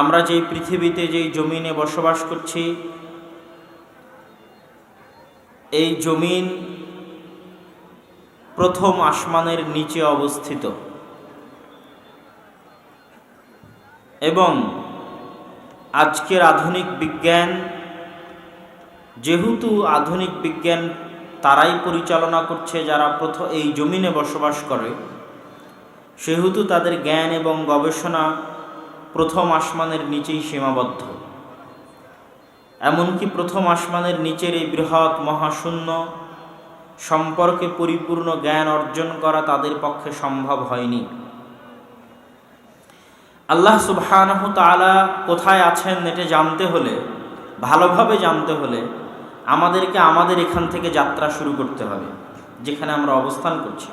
আমরা যেই পৃথিবীতে যেই জমিনে বসবাস করছি, এই জমিন প্রথম আসমানের নিচে অবস্থিত। এবং আজকের আধুনিক বিজ্ঞান, যেহেতু আধুনিক বিজ্ঞান তারাই পরিচালনা করছে যারা প্রথম এই জমিনে বসবাস করে, সেহেতু তাদের জ্ঞান এবং গবেষণা প্রথম আসমানের নিচেই সীমাবদ্ধ। এমনকি প্রথম আসমানের নিচের এই বৃহৎ মহাশূন্য সম্পর্কে পরিপূর্ণ জ্ঞান অর্জন করা তাদের পক্ষে সম্ভব হয়নি। আল্লাহ সুবহানাহ তাআলা কোথায় আছেন এটা জানতে হলে, ভালোভাবে জানতে হলে আমাদেরকে আমাদের এখান থেকে যাত্রা শুরু করতে হবে, যেখানে আমরা অবস্থান করছি।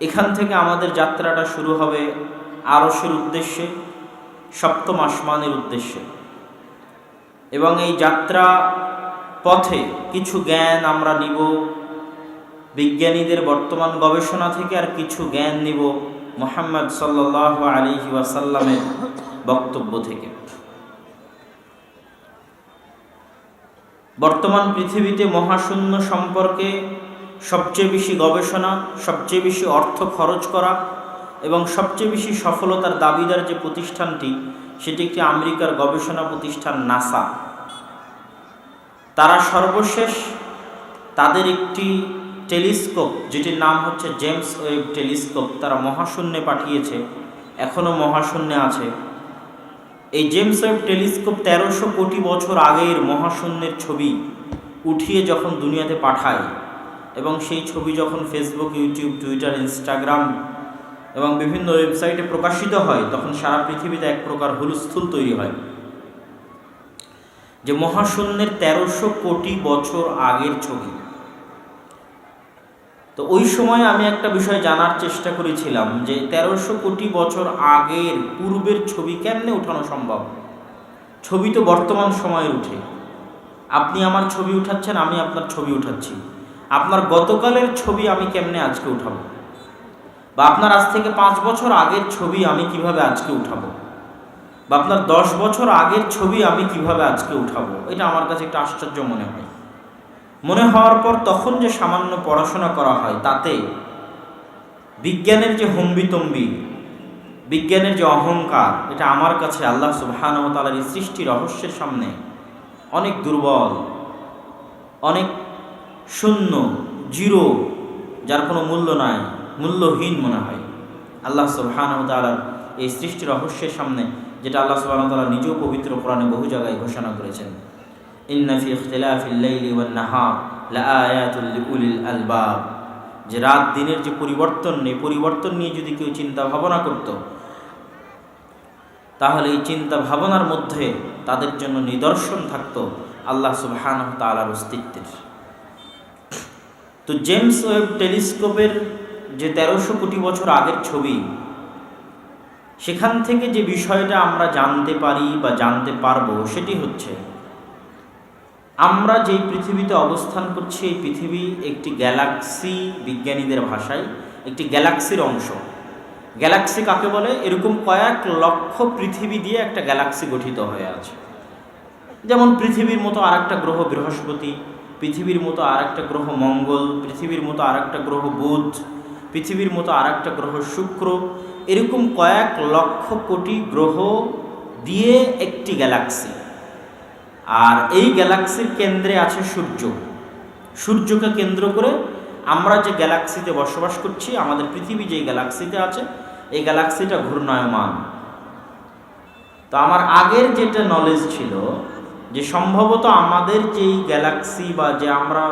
এখান থেকে আমাদের যাত্রাটা শুরু হবে আরসের উদ্দেশ্যে সপ্তম আসমানের উদ্দেশ্যে। এবং এই যাত্রা পথে কিছু জ্ঞান আমরা নিব, বিজ্ঞানীদের বর্তমান গবেষণা থেকে আর কিছু জ্ঞান নিব মোহাম্মদ সাল্লাহ আলিহি ওয়াসাল্লামের বক্তব্য থেকে। বর্তমান পৃথিবীতে মহাশূন্য সম্পর্কে সবচেয়ে বেশি গবেষণা, সবচেয়ে বেশি অর্থ খরচ করা এবং সবচেয়ে বেশি সফলতার দাবিদার যে প্রতিষ্ঠানটি, সেটি একটি আমেরিকার গবেষণা প্রতিষ্ঠান নাসা। তারা সর্বশেষ তাদের একটি টেলিস্কোপ, যেটির নাম হচ্ছে জেমস ওয়েব টেলিস্কোপ, তারা মহাশূন্যে পাঠিয়েছে, এখনও মহাশূন্যে আছে। এই জেমস ওয়েব টেলিস্কোপ তেরোশো কোটি বছর আগের মহাশূন্যের ছবি উঠিয়ে যখন দুনিয়াতে পাঠায়, এবং সেই ছবি যখন ফেসবুক ইউটিউব টুইটার ইনস্টাগ্রাম এবং বিভিন্ন ওয়েবসাইটে প্রকাশিত হয়, তখন সারা পৃথিবীতে এক প্রকার হুলস্থুল তৈরি হয়। যে মহাশূন্যের তেরোশো কোটি বছর আগের ছবি। তো ওই সময় আমি একটা বিষয় জানার চেষ্টা করেছিলাম যে তেরোশো কোটি বছর আগের পূর্বের ছবি কেমনে ওঠানো সম্ভব? ছবি তো বর্তমান সময়ের উঠে। আপনি আমার ছবি উঠাচ্ছেন, আমি আপনার ছবি উঠাচ্ছি। আপনার গতকালের ছবি আমি কেমনে আজকে উঠাবো? বা আপনার আজ থেকে পাঁচ বছর আগের ছবি আমি কীভাবে আজকে উঠাবো? বা আপনার দশ বছর আগের ছবি আমি কীভাবে আজকে উঠাবো? এটা আমার কাছে একটা আশ্চর্য মনে হয়। মনে হওয়ার পর তখন যে সামান্য পড়াশোনা করা হয়, তাতে বিজ্ঞানের যে হম্বিতম্বি, বিজ্ঞানের যে অহংকার, এটা আমার কাছে আল্লাহ সুবহান তালার এই সৃষ্টি রহস্যের সামনে অনেক দুর্বল, অনেক শূন্য, জিরো, যার কোনো মূল্য নাই। মূল্যহীন মনে হয়। আল্লাহ সুবহান তালার এই সৃষ্টি রহস্যের সামনে, যেটা আল্লাহ সুবহান তালা নিজেও পবিত্র কোরআনে বহু জায়গায় ঘোষণা করেছেন। আলবাব। যে রাত দিনের যে পরিবর্তন নেই পরিবর্তন নিয়ে যদি কেউ চিন্তা ভাবনা করত, তাহলে এই চিন্তা ভাবনার মধ্যে তাদের জন্য নিদর্শন থাকতো আল্লাহ সুবহান তালার অস্তিত্বের। তো জেমস ওয়েব টেলিস্কোপের যে তেরোশো কোটি বছর আগের ছবি, সেখান থেকে যে বিষয়টা আমরা জানতে পারি বা জানতে পারব সেটি হচ্ছে, আমরা যেই পৃথিবীতে অবস্থান করছি, এই পৃথিবী একটি গ্যালাক্সি বিজ্ঞানীদের ভাষায়, একটি গ্যালাক্সির অংশ। গ্যালাক্সি কাকে বলে? এরকম কয়েক লক্ষ পৃথিবী দিয়ে একটা গ্যালাক্সি গঠিত হয়ে আছে। যেমন পৃথিবীর মতো আর একটা গ্রহ বৃহস্পতি, পৃথিবীর মতো আর একটা গ্রহ মঙ্গল, পৃথিবীর মতো আর একটা গ্রহ বুধ পৃথিবীর মতো আর একটা গ্রহ শুক্র। এরকম কয়েক লক্ষ কোটি গ্রহ দিয়ে একটি গ্যালাক্সি আর এই গ্যালাক্সির কেন্দ্রে আছে সূর্য। সূর্যকে কেন্দ্র করে আমরা যে গ্যালাক্সিতে বসবাস করছি, আমাদের পৃথিবী যে গ্যালাক্সিতে আছে, এই গ্যালাক্সিটা ঘূর্ণায়মান। তো আমার আগের যেটা নলেজ ছিল, যে সম্ভবত আমাদের যেই গ্যালাক্সি বা যে আমরা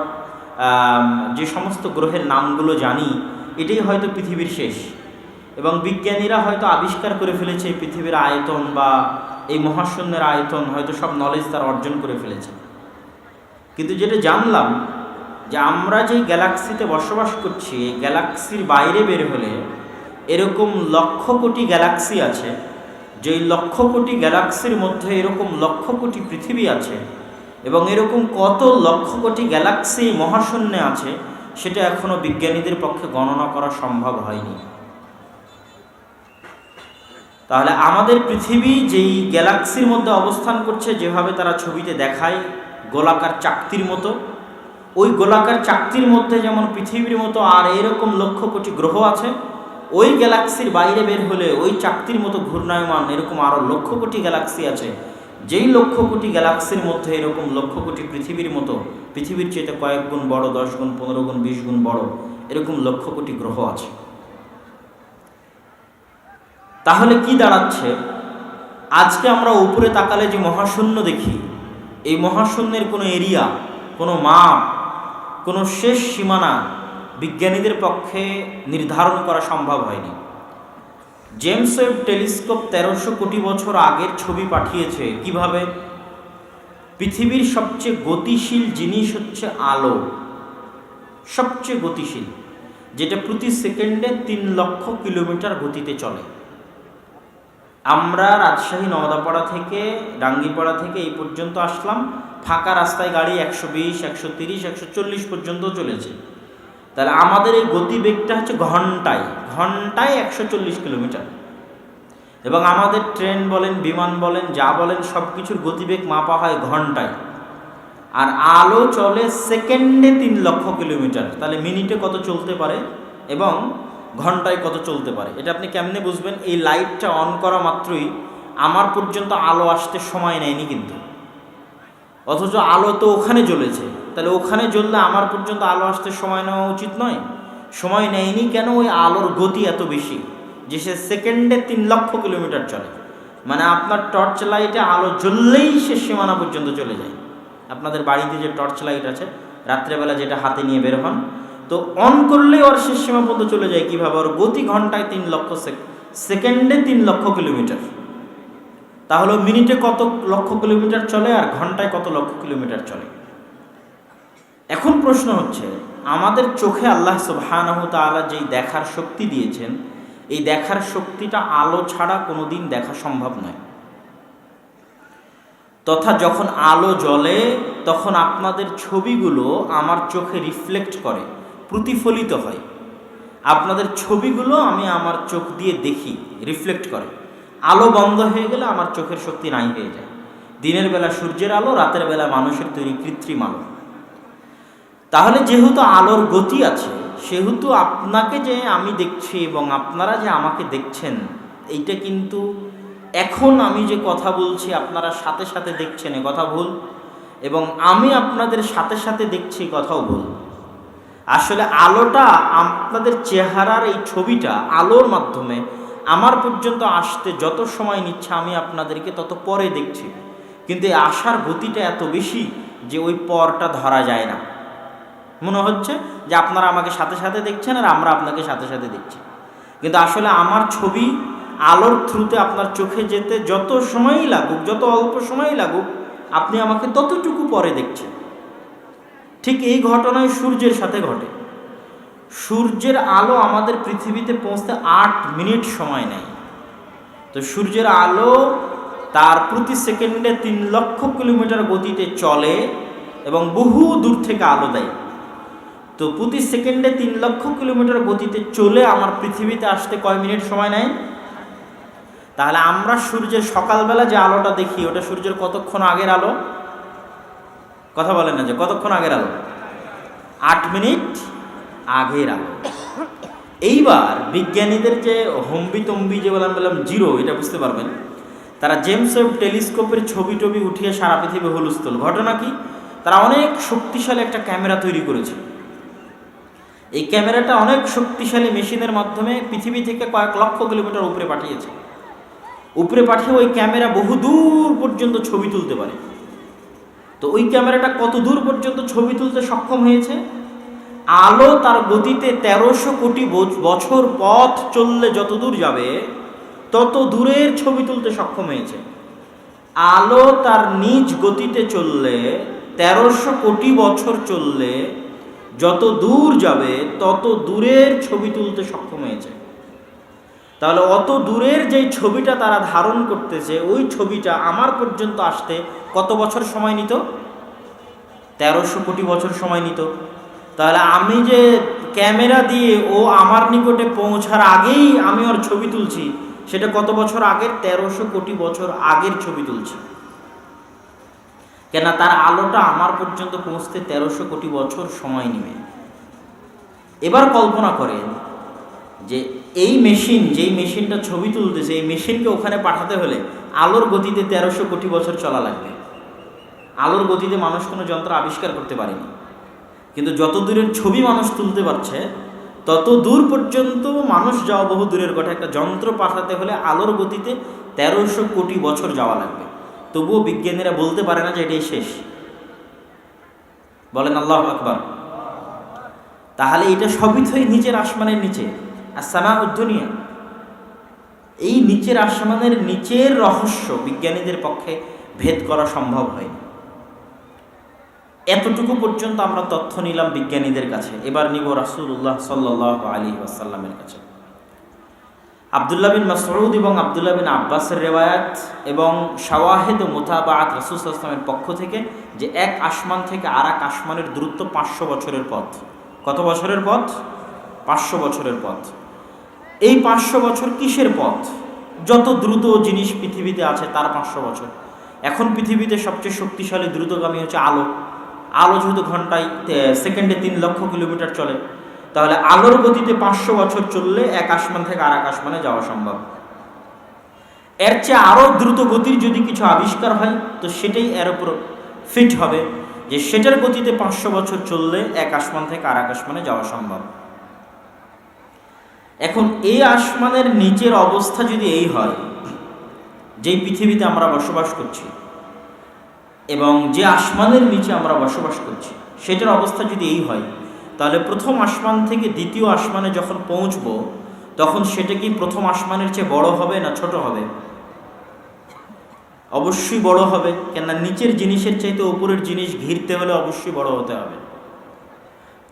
যে সমস্ত গ্রহের নামগুলো জানি এটাই হয়তো পৃথিবীর শেষ। এবং বিজ্ঞানীরা হয়তো আবিষ্কার করে ফেলেছে এই পৃথিবীর আয়তন বা এই মহাশূন্যের আয়তন, হয়তো সব নলেজ তারা অর্জন করে ফেলেছে। কিন্তু যেটা জানলাম, যে আমরা যেই গ্যালাক্সিতে বসবাস করছি, এই গ্যালাক্সির বাইরে বের হলে এরকম লক্ষ কোটি গ্যালাক্সি আছে, যেই লক্ষ কোটি গ্যালাক্সির মধ্যে এরকম লক্ষ কোটি পৃথিবী আছে, এবং এরকম কত লক্ষ কোটি গ্যালাক্সি মহাশূন্যে আছে সেটা এখনও বিজ্ঞানীদের পক্ষে গণনা করা সম্ভব হয়নি। তাহলে আমাদের পৃথিবী যেই গ্যালাক্সির মধ্যে অবস্থান করছে, যেভাবে তারা ছবিতে দেখায়, গোলাকার চাকতির মতো, ওই গোলাকার চাকতির মধ্যে যেমন পৃথিবীর মতো আর এরকম লক্ষ কোটি গ্রহ আছে, ওই গ্যালাক্সির বাইরে বের হলে ওই চাকতির মতো ঘূর্ণায়মান এরকম আরও লক্ষ কোটি গ্যালাক্সি আছে যেই লক্ষ কোটি গ্যালাক্সির মধ্যে এরকম লক্ষ কোটি পৃথিবীর মতো, পৃথিবীর চেয়ে কয়েক গুণ বড়, দশ গুণ, পনেরো গুণ, বিশ গুণ বড়, এরকম লক্ষ কোটি গ্রহ আছে। তাহলে কি দাঁড়াচ্ছে? আজকে আমরা উপরে তাকালে যে মহাশূন্য দেখি, এই মহাশূন্যের কোনো এরিয়া, কোনো মাপ, কোনো শেষ সীমানা বিজ্ঞানীদের পক্ষে নির্ধারণ করা সম্ভব হয়নি। জেমস ওয়েব টেলিস্কোপ তেরোশো কোটি বছর আগের ছবি পাঠিয়েছে। কীভাবে? পৃথিবীর সবচেয়ে গতিশীল জিনিস হচ্ছে আলো। সবচেয়ে গতিশীল, যেটা প্রতি সেকেন্ডে তিন লক্ষ কিলোমিটার গতিতে চলে। আমরা রাজশাহী, নওদাপাড়া থেকে, ডাঙ্গিপাড়া থেকে এই পর্যন্ত আসলাম। ফাঁকা রাস্তায় গাড়ি একশো বিশ, একশো তিরিশ, একশো চল্লিশ পর্যন্ত চলেছে। তাহলে আমাদের এই গতিবেগটা হচ্ছে ঘন্টায় ঘন্টায় একশো চল্লিশ কিলোমিটার। এবং আমাদের ট্রেন বলেন, বিমান বলেন, যা বলেন সব কিছুর গতিবেগ মাপা হয় ঘন্টায়। আর আলো চলে সেকেন্ডে তিন লক্ষ কিলোমিটার। তাহলে মিনিটে কত চলতে পারে এবং ঘন্টায় কত চলতে পারে? এটা আপনি কেমনে বুঝবেন? এই লাইটটা অন করা মাত্রই আমার পর্যন্ত আলো আসতে সময় নেয়নি কিন্তু। অথচ আলো তো ওখানে জ্বলেছে। তাহলে ওখানে জ্বললে আমার পর্যন্ত আলো আসতে সময় নেওয়া উচিত নয়? সময় নেয়নি কেন ওই আলোর গতি এত বেশি, যে সে সেকেন্ডে তিন লক্ষ কিলোমিটার চলে? মানে আপনার টর্চ লাইটে আলো জ্বললেই সে সীমানা পর্যন্ত চলে যায়। আপনাদের বাড়িতে যে টর্চ লাইট আছে, রাত্রেবেলা যেটা হাতে নিয়ে বের হন, তো অন করলে ওর শেষ সীমা পর্যন্ত চলে যায়। কীভাবে? ওর গতি ঘন্টায় তিন লক্ষ সেকেন্ডে তিন লক্ষ কিলোমিটার। তাহলে মিনিটে কত লক্ষ কিলোমিটার চলে আর ঘন্টায় কত লক্ষ কিলোমিটার চলে? এখন প্রশ্ন হচ্ছে, আমাদের চোখে আল্লাহ সুবহানাহ তাআলা যেই দেখার শক্তি দিয়েছেন, এই দেখার শক্তিটা আলো ছাড়া কোনো দিন দেখা সম্ভব নয়। তথা যখন আলো জ্বলে, তখন আপনাদের ছবিগুলো আমার চোখে রিফ্লেক্ট করে, প্রতিফলিত হয়। আপনাদের ছবিগুলো আমি আমার চোখ দিয়ে দেখি, রিফ্লেক্ট করে। আলো বন্ধ হয়ে গেলে আমার চোখের শক্তি নাই হয়ে যায়। দিনের বেলা সূর্যের আলো, রাতের বেলা মানুষের তৈরি কৃত্রিম আলো। তাহলে যেহেতু আলোর গতি আছে, সেহেতু আপনাকে যে আমি দেখছি এবং আপনারা যে আমাকে দেখছেন, এইটা কিন্তু এখন আমি যে কথা বলছি আপনারা সাথে সাথে দেখছেন, এ কথা ভুল। এবং আমি আপনাদের সাথে সাথে দেখছি কথাও ভুল। আসলে আলোটা আপনাদের চেহারার এই ছবিটা, আলোর মাধ্যমে আমার পর্যন্ত আসতে যত সময় নিচ্ছে আমি আপনাদেরকে তত পরে দেখছি। কিন্তু এই আসার গতিটা এত বেশি যে ওই পরটা ধরা যায় না। মনে হচ্ছে যে আপনারা আমাকে সাথে সাথে দেখছেন আর আমরা আপনাকে সাথে সাথে দেখছি। কিন্তু আসলে আমার ছবি আলোর থ্রুতে আপনার চোখে যেতে যত সময়ই লাগুক, যত অল্প সময়ই লাগুক, আপনি আমাকে ততটুকু পরে দেখছেন। ঠিক এই ঘটনায় সূর্যের সাথে ঘটে। সূর্যের আলো আমাদের পৃথিবীতে পৌঁছতে আট মিনিট সময় নেয়। তো সূর্যের আলো তার প্রতি সেকেন্ডে তিন লক্ষ কিলোমিটার গতিতে চলে এবং বহু দূর থেকে আলো দেয়। তো প্রতি সেকেন্ডে তিন লক্ষ কিলোমিটার গতিতে চলে আমার পৃথিবীতে আসতে কয় মিনিট সময় নেয়? তাহলে আমরা সূর্যের সকালবেলা যে আলোটা দেখি, ওটা সূর্যের কতক্ষণ আগের আলো? কথা বলেন না যে কতক্ষণ আগের আলো? আট মিনিট আগের আলো। এইবার বিজ্ঞানীদের যে হম্বি তম্বি যে বললাম বললাম জিরো, এটা বুঝতে পারবেন। তারা জেমস ওয়েব টেলিস্কোপের ছবি টবি উঠিয়ে সারা পৃথিবী হুলস্থল। ঘটনা কি? তারা অনেক শক্তিশালী একটা ক্যামেরা তৈরি করেছে। এই ক্যামেরাটা অনেক শক্তিশালী মেশিনের মাধ্যমে পৃথিবী থেকে কয়েক লক্ষ কিলোমিটার উপরে পাঠিয়েছে। উপরে পাঠিয়ে ওই ক্যামেরা বহু দূর পর্যন্ত ছবি তুলতে পারে। তো ওই ক্যামেরাটা কত দূর পর্যন্ত ছবি তুলতে সক্ষম হয়েছে? আলো তার গতিতে তেরোশো কোটি বছর পথ চললে যত দূর যাবে, তত দূরের ছবি তুলতে সক্ষম হয়েছে। আলো তার নিজ গতিতে চললে, তেরোশো কোটি বছর চললে যত দূর যাবে, তত দূরের ছবি তুলতে সক্ষম হয়েছে। তাহলে অত দূরের যেই ছবিটা তারা ধারণ করতেছে, ওই ছবিটা আমার পর্যন্ত আসতে কত বছর সময় নিত? তেরোশো কোটি বছর সময় নিত। তাহলে আমি যে ক্যামেরা দিয়ে ও আমার নিকটে পৌঁছার আগেই আমি ওর ছবি তুলছি, সেটা কত বছর আগের? তেরোশো কোটি বছর আগের ছবি তুলছি। কেন তার আলোটা আমার পর্যন্ত পৌঁছতে তেরোশো কোটি বছর সময় নেবে। এবার কল্পনা করেন যে এই মেশিন, যেই মেশিনটা ছবি তুলতেছে, এই মেশিনকে ওখানে পাঠাতে হলে আলোর গতিতে তেরোশো কোটি বছর চলা লাগবে। আলোর গতিতে মানুষ কোনো যন্ত্র আবিষ্কার করতে পারেনি। কিন্তু যত দূরের ছবি মানুষ তুলতে পারছে, তত দূর পর্যন্ত মানুষ যাওয়া বহু দূরের কথা। একটা যন্ত্র পাঠাতে হলে আলোর গতিতে তেরোশো কোটি বছর যাওয়া লাগবে। তবুও বিজ্ঞানীরা বলতে পারে না যে এটাই শেষ। বলেন আল্লাহ আকবর। তাহলে এটা সবই এই নিচের আসমানের নিচে। আর সামা উদ্দুনিয়া এই নিচের আসমানের নিচের রহস্য বিজ্ঞানীদের পক্ষে ভেদ করা সম্ভব হয়নি। এতটুকু পর্যন্ত আমরা তথ্য নিলাম বিজ্ঞানীদের কাছে। এবার নিব রাসুল্লাহ সাল্লাহ আলী আসাল্লামের কাছে। আবদুল্লাহ বিন মাসরুদ এবং আবদুল্লাহ বিন আব্বাসের রেওয়ায়াত এবং শাওয়াহেদ ও মোতাবাত রাসুলামের পক্ষ থেকে যে এক আসমান থেকে আর এক আসমানের দূরত্ব পাঁচশো বছরের পথ। কত বছরের পথ? পাঁচশো বছরের পথ। এই পাঁচশো বছর কিসের পথ? যত দ্রুত জিনিস পৃথিবীতে আছে তার পাঁচশো বছর। এখন পৃথিবীতে সবচেয়ে শক্তিশালী দ্রুতগামী হচ্ছে আলো। আলো যেহেতু ঘন্টায় সেকেন্ডে তিন লক্ষ কিলোমিটার চলে। তাহলে আলোর গতিতে পাঁচশো বছর চললে এক আসমান থেকে আর এক আসমানে যাওয়া সম্ভব। এর চেয়ে আরও দ্রুত গতির যদি কিছু আবিষ্কার হয়, তো সেটাই এর উপর ফিট হবে যে সেটার গতিতে পাঁচশো বছর চললে এক আসমান থেকে আর এক আসমানে যাওয়া সম্ভব। এখন এই আসমানের নিচের অবস্থা যদি এই হয়, যেই পৃথিবীতে আমরা বসবাস করছি এবং যে আসমানের নিচে আমরা বসবাস করছি, সেটার অবস্থা যদি এই হয় তাহলে প্রথম আসমান থেকে দ্বিতীয় আসমানে যখন পৌঁছব, তখন সেটা কি প্রথম আসমানের চেয়ে বড় হবে না ছোট হবে? অবশ্যই বড় হবে, কেননা নিচের জিনিসের চাইতে উপরের জিনিস ঘিরতে হলে অবশ্যই বড় হতে হবে।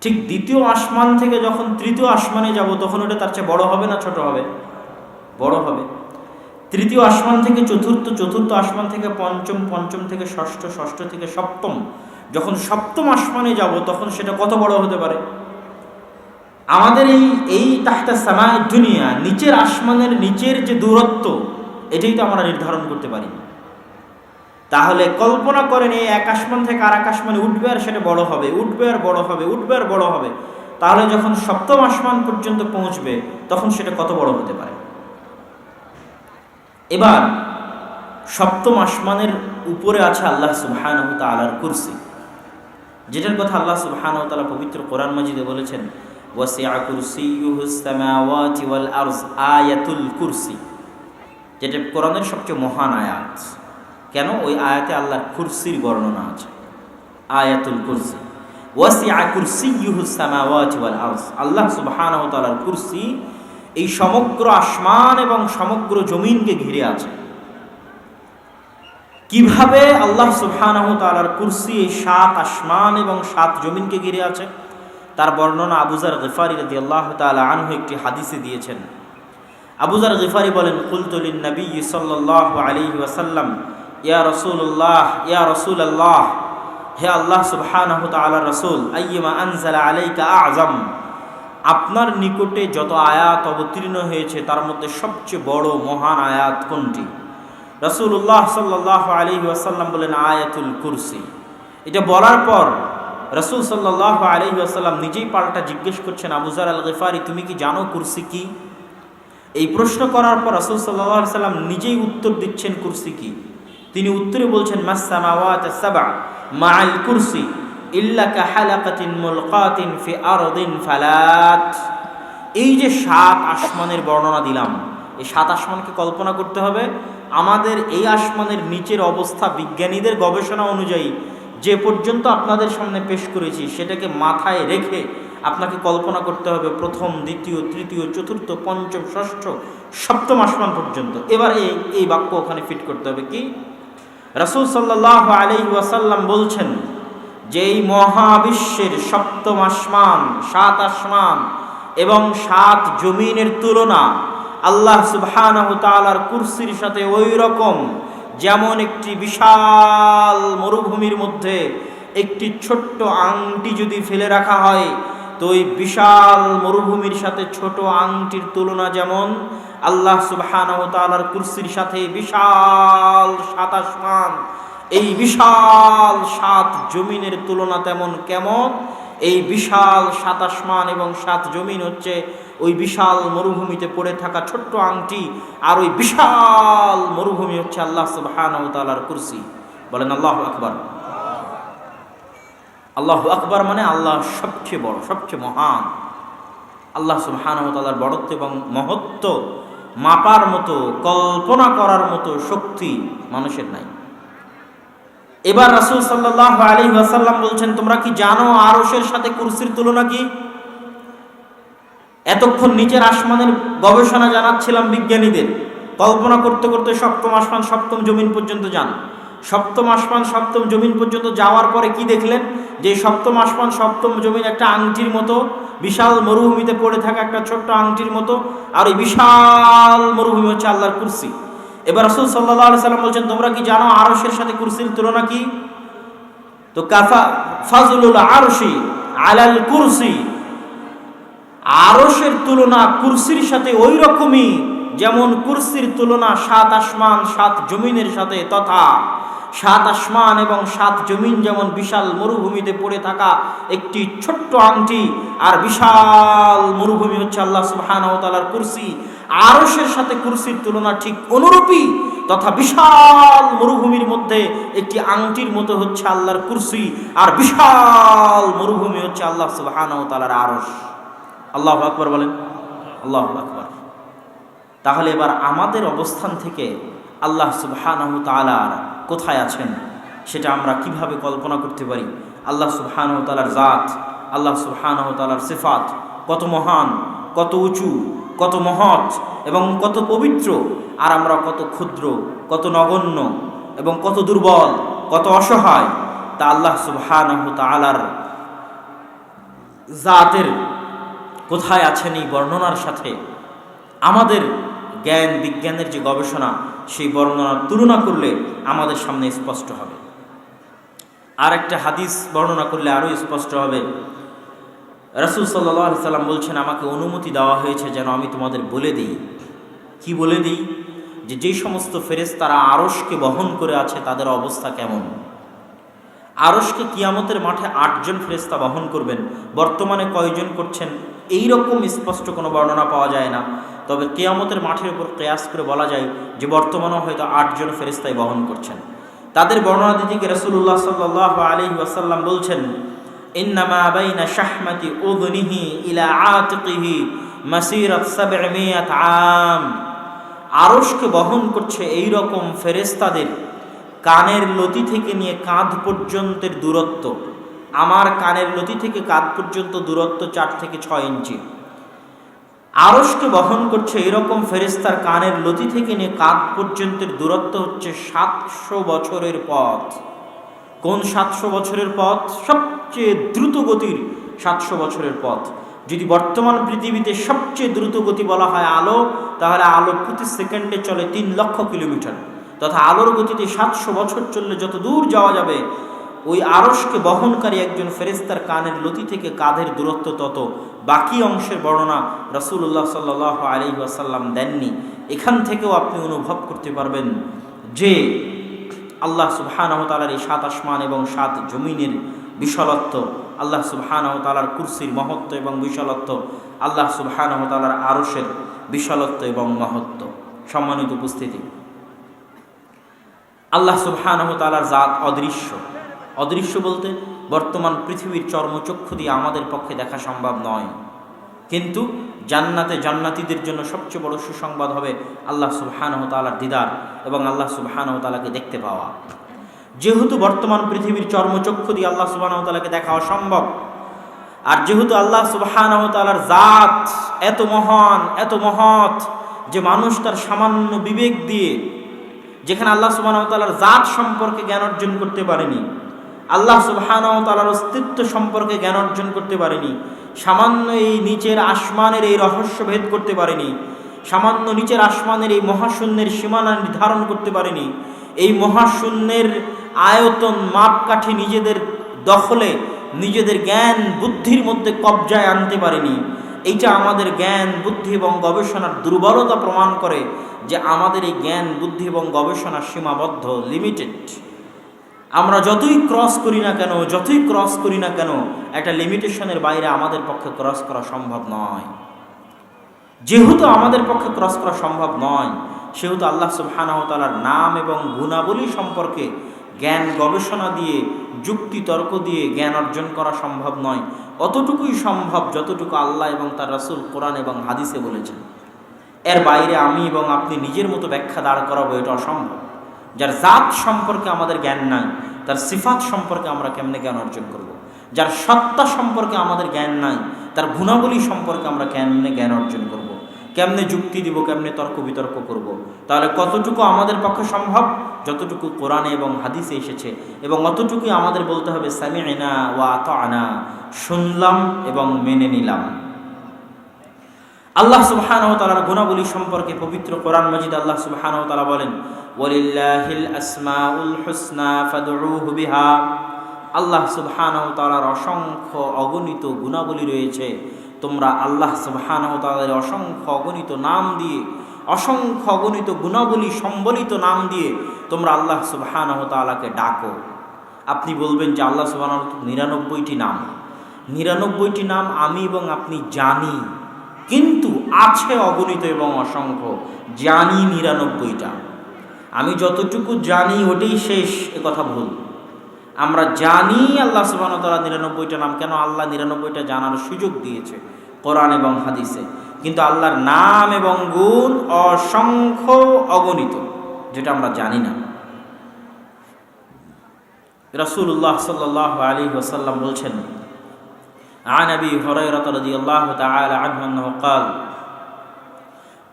ঠিক দ্বিতীয় আসমান থেকে যখন তৃতীয় আসমানে যাব, তখন ওটা তার চেয়ে বড় হবে না ছোট হবে? বড় হবে। তৃতীয় আসমান থেকে চতুর্থ চতুর্থ আসমান থেকে পঞ্চম পঞ্চম থেকে ষষ্ঠ ষষ্ঠ থেকে সপ্তম যখন সপ্তম আসমানে যাব, তখন সেটা কত বড় হতে পারে? আমাদের এই এই তাহতা সামায় দুনিয়া, নিচের আসমানের নিচের যে দূরত্ব, এটাই তো আমরা নির্ধারণ করতে পারি। তাহলে কল্পনা করেন এই এক আসমান থেকে আর এক আসমানে উঠবে আর সেটা বড় হবে, উঠবে আর বড় হবে, উঠবে আর বড় হবে। তাহলে যখন সপ্তম আসমান পর্যন্ত পৌঁছবে, তখন সেটা কত বড় হতে পারে? এবার সপ্তম আসমানের উপরে আছে আল্লাহ সুবহান তালার কুরসি। যেটার কথা আল্লাহ সুবহান তালা পবিত্র কোরআন মাজিদে বলেছেন আয়াতুল কুরসি। যেটা কোরআনের সবচেয়ে মহান আয়াত। কেন? ওই আয়াতে আল্লাহর কুরসির বর্ণনা আছে। আয়াতুল কুরসি। ওয়াসিআ কুরসিয়ুহুস সামাওয়াতি ওয়াল আরজ। আল্লাহ সুবহানাহু ওয়া তাআলার কুরসি এই সমগ্র আসমান এবং সমগ্র জমিনকে ঘিরে আছে। কীভাবে আল্লাহ সুবহানাহু তাআলার কুরসি সাত আসমান এবং সাত জমিনকে ঘিরে আছে? তার বর্ণনা আবুজার গিফারি রাদিয়াল্লাহু তাআলা আনহু একটি হাদিসে দিয়েছেন। আবুজার গিফারি বলেন কুলতুলিন নবী সাল্লাল্লাহু আলাইহি ওয়াসাল্লাম, ইয়া রাসূলুল্লাহ, ইয়া রসুল আল্লাহ হে আল্লাহ সুবহানাহু তাআলা রাসূল, আইয়্যিমা আনজালা আলাইকা আযম? আপনার নিকটে যত আয়াত অবতীর্ণ হয়েছে, তার মধ্যে সবচেয়ে বড় মহান আয়াত কোনটি? রসুল্লাহ সাল্লাহ আলী আসাল্লাম বলেন, আয়াতুল কুরসি। এটা বলার পর রসুল সাল্লাহ আলী আসাল্লাম নিজেই পাল্টা জিজ্ঞেস করছেন আবুজার আল গেফারি তুমি কি জানো কুরসি কি? এই প্রশ্ন করার পর রসুল সাল্লাহ সাল্লাম নিজেই উত্তর দিচ্ছেন, কুরসি কি? তিনি উত্তরে বলছেন কুরসি ফি আরদিন ফালাত। এই যে সাত আসমানের বর্ণনা দিলাম, এই সাত আসমানকে কল্পনা করতে হবে আমাদের এই আসমানের নিচের অবস্থা বিজ্ঞানীদের গবেষণা অনুযায়ী যে পর্যন্ত আপনাদের সামনে পেশ করেছি সেটাকে মাথায় রেখে আপনাকে কল্পনা করতে হবে প্রথম, দ্বিতীয়, তৃতীয়, চতুর্থ, পঞ্চম, ষষ্ঠ, সপ্তম আসমান পর্যন্ত। এবার এই এই বাক্য ওখানে ফিট করতে হবে কি? রসুল সাল্লাহ আলি ওয়াসাল্লাম বলছেন যে এই মহাবিশ্বের সপ্তম আসমান, সাত আসমান এবং সাত জমিনের তুলনা আল্লাহ সুবহানাহ কুরসির সাথে ওই রকম যেমন একটি বিশাল মরুভূমির মধ্যে একটি ছোট্ট আংটি যদি ফেলে রাখা হয়, তো ওই বিশাল মরুভূমির সাথে ছোট আংটির তুলনা যেমন আল্লাহ সুবহানাহু তাআলার কুরসির সাথে বিশাল সাত আসমান, এই বিশাল সাত জমিনের তুলনা তেমন কেমন? এই বিশাল সাত আসমান এবং সাত জমিন হচ্ছে ওই বিশাল মরুভূমিতে পড়ে থাকা ছোট্ট আংটি আর ওই বিশাল মরুভূমি হচ্ছে আল্লাহ সুবহানাহু তাআলার কুরসি। বলেন আল্লাহ আকবার। আল্লাহ আকবার মানে আল্লাহ সবচেয়ে বড়, সবচেয়ে মহান। আল্লাহ সুবহানাহু বড়ত্ব এবং মহত্ব মাপার মতো, কল্পনা করার মতো শক্তি মানুষের নাই। এবার রাসূল সাল্লাল্লাহু আলাইহি ওয়াসাল্লাম বলছেন, তোমরা কি জানো আরসের সাথে কুরসির তুলনা কি? এতক্ষণ নিচের আসমানের গবেষণা জানাচ্ছিলাম বিজ্ঞানীদের। কল্পনা করতে করতে সপ্তম আসমান, সপ্তম জমিন পর্যন্ত যান। সপ্তম আসমান, সপ্তম জমিন পর্যন্ত যাওয়ার পরে কি দেখলেন? যে সপ্তম আসমান, সপ্তম জমিন একটা আংটির মতো, বিশাল মরুভূমিতে পড়ে থাকা একটা ছোট্ট আংটির মতো, আর এই বিশাল মরুভূমি হচ্ছে আল্লাহর কুরসি। এবার রসুল সাল্লাহ সাল্লাম বলছেন, তোমরা কি জানো আরসের সাথে কুরসির তুলনা কি? তো কাফা ফাজলুল আরশি আলাল কুরসি তুলনা কুরসির সাথে ওই রকমই যেমন কুরসির তুলনা সাত আসমান, সাত জমিনের সাথে, তথা সাত আসমান এবং সাত জমিন যেমন বিশাল মরুভূমিতে পড়ে থাকা একটি ছোট্ট আংটি আর বিশাল মরুভূমি হচ্ছে আল্লাহ সুবহান কুরসি। আরসের সাথে কুরসির তুলনা ঠিক অনুরূপী তথা বিশাল মরুভূমির মধ্যে একটি আংটির মতো হচ্ছে আল্লাহর কুরসি আর বিশাল মরুভূমি হচ্ছে আল্লাহ সুবহান তালার আরস আল্লাহ আকবর বলেন। আল্লাহ আকবর। তাহলে এবার আমাদের অবস্থান থেকে আল্লাহ সুবহানাহু কোথায় আছেন সেটা আমরা কীভাবে কল্পনা করতে পারি? আল্লাহ সুবহানাহু তালার জাত, আল্লাহ সুবহানাহু তালার সিফাত কত মহান, কত উঁচু কত মহৎ এবং কত পবিত্র, আর আমরা কত ক্ষুদ্র, কত নগণ্য এবং কত দুর্বল, কত অসহায়, তা আল্লাহ সুবহানাহু তালার জাতের কোথায় আছেন এই বর্ণনার সাথে আমাদের জ্ঞান বিজ্ঞানের যে গবেষণা, সেই বর্ণনার তুলনা করলে আমাদের সামনে স্পষ্ট হবে। আর একটা হাদিস বর্ণনা করলে আরও স্পষ্ট হবে। রসুল সাল্লাহ সাল্লাম বলছেন, আমাকে অনুমতি দেওয়া হয়েছে যেন আমি তোমাদের বলে দিই। কি বলে দিই? যে যেই সমস্ত ফেরেস তারা আরসকে বহন করে আছে, তাদের অবস্থা কেমন? আরসকে কিয়ামতের মাঠে আটজন ফেরেস্তা বহন করবেন। বর্তমানে কয়জন করছেন? এই রকম স্পষ্ট কোনো বর্ণনা পাওয়া যায় না। তবে কেয়ামতের মাঠের উপর কেয়াস করে বলা যায় যে, বর্তমানেও হয়তো আটজন ফেরিস্তাই বহন করছেন। তাদের বর্ণনা দিদিকে রসুল্লাহ সাল্লাহ আলী ওয়াসাল্লাম বলছেন ইন্নামা বাইনা শাহমাতি উদনিহি ইলা আতকিহি মাসিরাত সাবমিয়াত আম। আরশকে বহন করছে এই রকম ফেরেস্তাদের কানের লতি থেকে নিয়ে কাঁধ পর্যন্তের দূরত্ব। আমার কানের লতি থেকে কাঁধ পর্যন্ত দূরত্ব চার থেকে ছয় ইঞ্চি। আরসকে বহন করছে এরকম ফেরিস্তার কানের লতি থেকে নিয়ে কাঁধ পর্যন্তের দূরত্ব হচ্ছে সাতশো বছরের পথ। কোন সাতশো বছরের পথ? সবচেয়ে দ্রুত গতির সাতশো বছরের পথ। যদি বর্তমান পৃথিবীতে সবচেয়ে দ্রুত গতি বলা হয় আলো, তাহলে আলো প্রতি সেকেন্ডে চলে তিন লক্ষ কিলোমিটার। তথা আলোর গতিতে সাতশো বছর চললে যত দূর যাওয়া যাবে, ওই আরসকে বহনকারী একজন ফেরেস্তার কানের লতি থেকে কাঁধের দূরত্ব তত। বাকি অংশের বর্ণনা রসুল্লাহ সাল্লাহ আলী আসাল্লাম দেননি। এখান থেকেও আপনি অনুভব করতে পারবেন যে আল্লাহ সুবহানাহ তালার এই সাত আসমান এবং সাত জমিনের বিশালত্ব, আল্লাহ সুবহানাহ তালার কুরসির মহত্ব এবং বিশালত্ব, আল্লাহ সুবহানাহ তালার আরসের বিশালত্ব এবং মহত্ব। সম্মানিত উপস্থিতি। আল্লাহ সুবহানাহ তালার জাত অদৃশ্য। অদৃশ্য বলতে বর্তমান পৃথিবীর চর্মচক্ষু দিয়ে আমাদের পক্ষে দেখা সম্ভব নয়। কিন্তু জান্নাতে জান্নাতিদের জন্য সবচেয়ে বড় সুসংবাদ হবে আল্লাহ সুবহানহ তালার দিদার এবং আল্লাহ সুবহানহ তালাকে দেখতে পাওয়া। যেহেতু বর্তমান পৃথিবীর চর্মচক্ষু দিয়ে আল্লাহ সুবাহ তালাকে দেখা অসম্ভব, আর যেহেতু আল্লাহ সুবহানহ তালার জাত এত মহান, এত মহৎ, যে মানুষ তার সামান্য বিবেক দিয়ে যেখানে আল্লাহ সুবাহ তালার জাত সম্পর্কে জ্ঞান অর্জন করতে পারেনি আল্লাহ সুবহান তালার অস্তিত্ব সম্পর্কে জ্ঞান অর্জন করতে পারেনি। সামান্য এই নিচের আসমানের এই রহস্য ভেদ করতে পারেনি। সামান্য নিচের আসমানের এই মহাশূন্যের সীমানা নির্ধারণ করতে পারেনি। এই মহাশূন্যের আয়তন মাপকাঠি নিজেদের দখলে, নিজেদের জ্ঞান বুদ্ধির মধ্যে কবজায় আনতে পারেনি। এইটা আমাদের জ্ঞান, বুদ্ধি এবং গবেষণার দুর্বলতা প্রমাণ করে যে আমাদের এই জ্ঞান, বুদ্ধি এবং গবেষণা সীমাবদ্ধ লিমিটেড আমরা যতই ক্রস করি না কেন, যতই ক্রস করি না কেন, একটা লিমিটেশনের বাইরে আমাদের পক্ষে ক্রস করা সম্ভব নয়। যেহেতু আমাদের পক্ষে ক্রস করা সম্ভব নয়, সেহেতু আল্লাহ সুবহানাহতালার নাম এবং গুণাবলী সম্পর্কে জ্ঞান গবেষণা দিয়ে, যুক্তি তর্ক দিয়ে জ্ঞান অর্জন করা সম্ভব নয়। অতটুকুই সম্ভব যতটুকু আল্লাহ এবং তার রাসুল কোরআন এবং হাদিসে বলেছেন। এর বাইরে আমি এবং আপনি নিজের মতো ব্যাখ্যা দাঁড় করাবো, এটা অসম্ভব। যার জাত সম্পর্কে আমাদের জ্ঞান নাই, তার সিফাত সম্পর্কে আমরা কেমনে জ্ঞান অর্জন করব। যার সত্তা সম্পর্কে আমাদের জ্ঞান নাই, তার গুণাবলী সম্পর্কে আমরা কেমনে জ্ঞান অর্জন করব। কেমনে যুক্তি দিব, কেমনে তর্ক বিতর্ক করব। তাহলে কতটুকু আমাদের পক্ষে সম্ভব যতটুকু কোরআনে এবং হাদিসে এসেছে, এবং অতটুকুই আমাদের বলতে হবে সামি আনা ওয়া আনা শুনলাম এবং মেনে নিলাম আল্লাহ সুবহান ও তালার গুণাবলী সম্পর্কে পবিত্র কোরআন মজিদ আল্লাহ সুবহান ও তালা বলেন ওলিল্লাহিল আসমাউল হুসনা ফাদউহু বিহা। আল্লাহ সুবহান ও তালার অসংখ্য অগণিত গুণাবলী রয়েছে। তোমরা আল্লাহ সুবহান ও তালার অসংখ্য অগণিত নাম দিয়ে, অসংখ্য অগণিত গুণাবলী সম্বলিত নাম দিয়ে তোমরা আল্লাহ সুবহান ও তালাকে ডাকো। আপনি বলবেন যে আল্লাহ সুবহান নিরানব্বইটি নাম। নিরানব্বইটি নাম আমি এবং আপনি জানি, কিন্তু আছে অগণিত এবং অসংখ্য। জানি নিরানব্বইটা। আমি যতটুকু জানি ওটাই শেষ এ কথা ভুল আমরা জানি আল্লাহ সুবাহতালা নিরানব্বইটা নাম কেন আল্লাহ নিরানব্বইটা জানার সুযোগ দিয়েছে কোরআন এবং হাদিসে কিন্তু আল্লাহর নাম এবং গুণ অসংখ্য অগণিত যেটা আমরা জানি না রসুল্লাহ সাল্লাহ আলী ওসাল্লাম বলছেন عن ابي هريره رضي الله تعالى عنه انه قال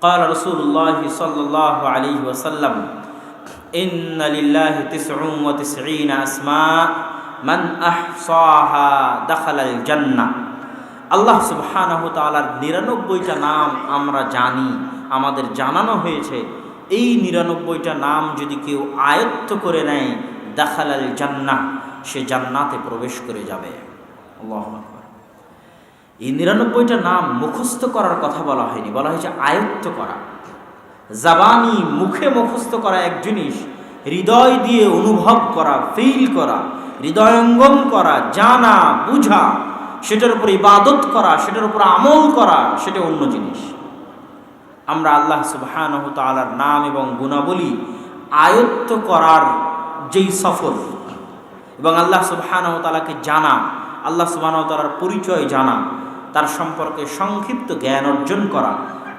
قال رسول الله صلى الله عليه وسلم ইন্নালিল্লাহি তিসউম ওয়া তিসঈনা আসমা মান আহসাহা দাখালাল আল্লাহ সুবহানাহু তাআলার 99টা নাম আমরা জানি, আমাদের জানানো হয়েছে। এই নিরানব্বইটা নাম যদি কেউ আয়ত্ত করে নেয়, দাখালাল জান্নাহ সে জান্নাতে প্রবেশ করে যাবে। আল্লাহ এই নিরানব্বইটা নাম মুখস্থ করার কথা বলা হয়নি, বলা হয়েছে আয়ত্ত করা। জাবানি মুখে মুখস্থ করা এক জিনিস, হৃদয় দিয়ে অনুভব করা ফিল করা, হৃদয়ঙ্গম করা, জানা, বুঝা, সেটার উপর ইবাদত করা, সেটার উপর আমল করা, সেটা অন্য জিনিস। আমরা আল্লাহ সুবহান তালার নাম এবং গুণাবলী আয়ত্ত করার যেই সফর এবং আল্লাহ সুবহান তালাকে জানা, আল্লাহ সুবহান তালার পরিচয় জানা, তার সম্পর্কে সংক্ষিপ্ত জ্ঞান অর্জন করা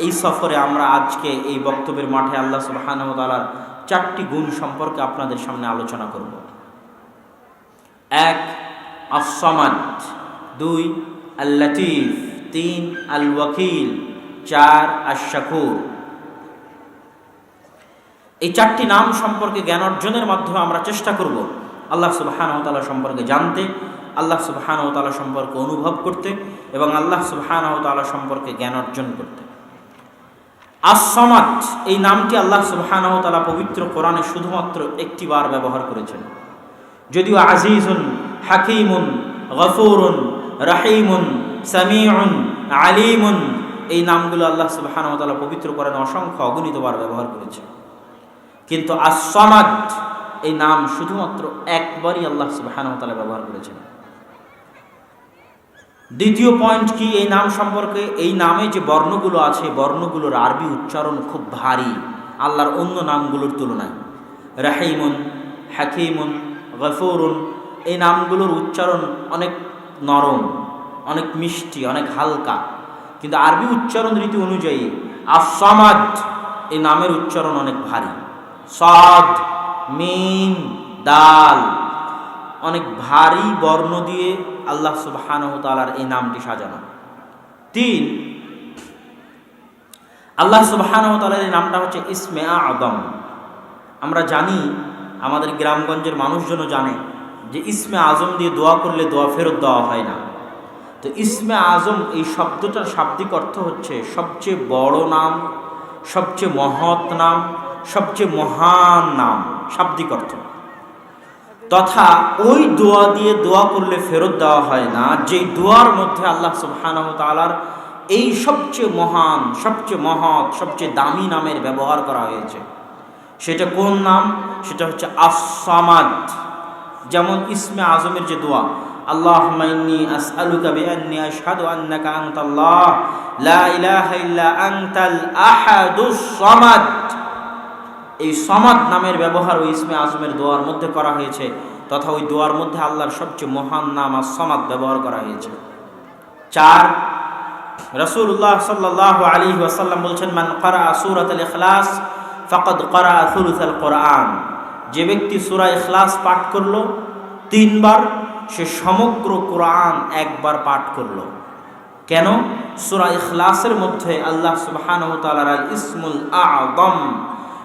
এই সফরে আমরা আজকে এই বক্তব্যের মাঠে আল্লাহ সুবাহানহ তালার চারটি গুণ সম্পর্কে আপনাদের সামনে আলোচনা করব। এক আসমাদ দুই আল লতিফ তিন আল ওয়াকিল চার আশাকুর এই চারটি নাম সম্পর্কে জ্ঞান অর্জনের মাধ্যমে আমরা চেষ্টা করব আল্লাহ সুবাহানহ তালা সম্পর্কে জানতে, আল্লাহ সুবহান ও তালা সম্পর্কে অনুভব করতে এবং আল্লাহ সুবহান ও তালা সম্পর্কে জ্ঞান অর্জন করতে। আসমাত এই নামটি আল্লাহ সুবহান তালা পবিত্র কোরআনে শুধুমাত্র একটি বার ব্যবহার করেছেন। যদিও আজিজুন, হাকিমুন, গফুরুন, রাহিমুন, সামিউন, আলিমুন, এই নামগুলো আল্লাহ সুবহান তালা পবিত্র কোরআনে অসংখ্য অগণিত বার ব্যবহার করেছে কিন্তু আসমাদ এই নাম শুধুমাত্র একবারই আল্লাহ সুবহান তালা ব্যবহার করেছেন। দ্বিতীয় পয়েন্ট কি? এই নাম সম্পর্কে, এই নামে যে বর্ণগুলো আছে, বর্ণগুলোর আরবি উচ্চারণ খুব ভারী, আল্লাহর অন্য নামগুলোর তুলনায়। রাহিমুন, হাকিমুন, গফরুন, এই নামগুলোর উচ্চারণ অনেক নরম, অনেক মিষ্টি, অনেক হালকা। কিন্তু আরবি উচ্চারণ রীতি অনুযায়ী আসামাদ এই নামের উচ্চারণ অনেক ভারী। সদ মিন দাল, অনেক ভারী বর্ণ দিয়ে আল্লাহ সুবাহান তালার এই নামটি সাজানো। তিন, আল্লাহ সুবাহান তালার এই নামটা হচ্ছে ইসমে আদম। আমরা জানি, আমাদের গ্রামগঞ্জের মানুষজনও জানে যে ইসমে আজম দিয়ে দোয়া করলে দোয়া ফেরত দেওয়া হয় না। তো ইসমে আজম এই শব্দটার শাব্দিক অর্থ হচ্ছে সবচেয়ে বড় নাম, সবচেয়ে মহৎ নাম, সবচেয়ে মহান নাম, শাব্দিক অর্থ। তথা ওই দোয়া দিয়ে দোয়া করলে ফেরত দেওয়া হয় না, যেই দোয়ার মধ্যে আল্লাহ সুবহানাহু তাআলার এই সবচেয়ে মহান, সবচেয়ে মহৎ, সবচেয়ে দামি নামের ব্যবহার করা হয়েছে। সেটা কোন নাম? সেটা হচ্ছে আসামাদ যেমন ইসমে আজমের যে দোয়া আল্লাহ মাইনি লা এই সমাদ নামের ব্যবহার ওই ইসমে আজমের দোয়ার মধ্যে করা হয়েছে, তথা ওই দোয়ার মধ্যে আল্লাহর সবচেয়ে মহান নাম আর সমাদ ব্যবহার করা হয়েছে। চার রসুল্লাহ সাল্লাহ আলী ওয়াসাল্লাম বলছেন, মান করা সুরাত আল ইখলাস, ফকদ করা সুরুত আল কোরআন। যে ব্যক্তি সুরা ইখলাস পাঠ করল তিনবার, সে সমগ্র কোরআন একবার পাঠ করল। কেন? সুরা ইখলাসের মধ্যে আল্লাহ সুবহান ইসমুল আদম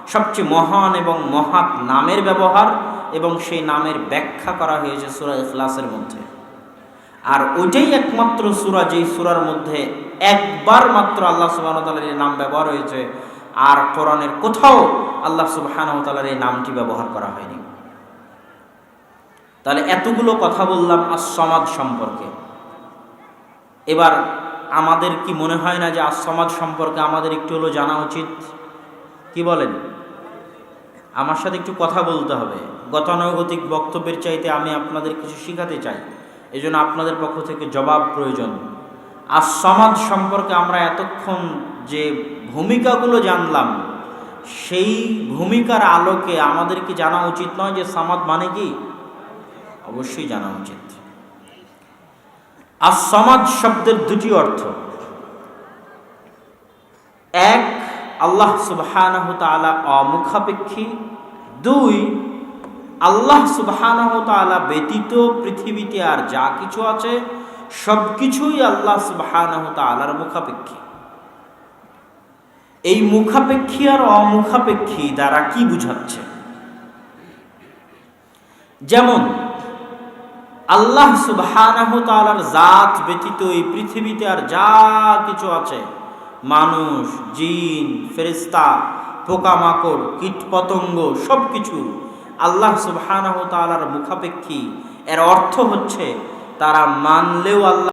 সবচেয়ে মহান এবং মহাত নামের ব্যবহার এবং সেই নামের ব্যাখ্যা করা হয়েছে সুরা ইখলাসের মধ্যে। আর ওইটাই একমাত্র সুরা যেই সুরার মধ্যে একবার মাত্র আল্লাহ সুবাহ তালার এই নাম ব্যবহার হয়েছে। আর কোরআনের কোথাও আল্লাহ সুবাহান তালার এই নামটি ব্যবহার করা হয়নি। তাহলে এতগুলো কথা বললাম আসমাদ সম্পর্কে। এবার আমাদের কি মনে হয় না যে আসমাদ সম্পর্কে আমাদের একটু হলো জানা উচিত? কি বলেন? আমার সাথে একটু কথা বলতে হবে। গতানুগতিক বক্তব্যের চাইতে আমি আপনাদের কিছু শেখাতে চাই। এই জন্য আপনাদের পক্ষ থেকে জবাব প্রয়োজন। আর সমাজ সম্পর্কে আমরা এতক্ষণ যে ভূমিকাগুলো জানলাম, সেই ভূমিকার আলোকে আমাদের কি জানা উচিত নয় যে সমাজ মানে কি? অবশ্যই জানা উচিত। আর সমাজ শব্দের দুটি অর্থ। এক আল্লাহ তাআলা অমুখাপেক্ষী। দুই, আল্লাহ তাআলা ব্যতীত পৃথিবীতে আর যা কিছু আছে সব কিছুই আল্লাহ তাআলার মুখাপেক্ষী। এই মুখাপেক্ষী আর অমুখাপেক্ষী দ্বারা কি বুঝাচ্ছে? যেমন, আল্লাহ তাআলার জাত ব্যতীত এই পৃথিবীতে আর যা কিছু আছে মানুষ, জিন ফেরিস্তা পোকামাকড়, কীটপতঙ্গ সব কিছু আল্লাহ সুবাহ তালার মুখাপেক্ষী। এর অর্থ হচ্ছে তারা মানলেও আল্লাহ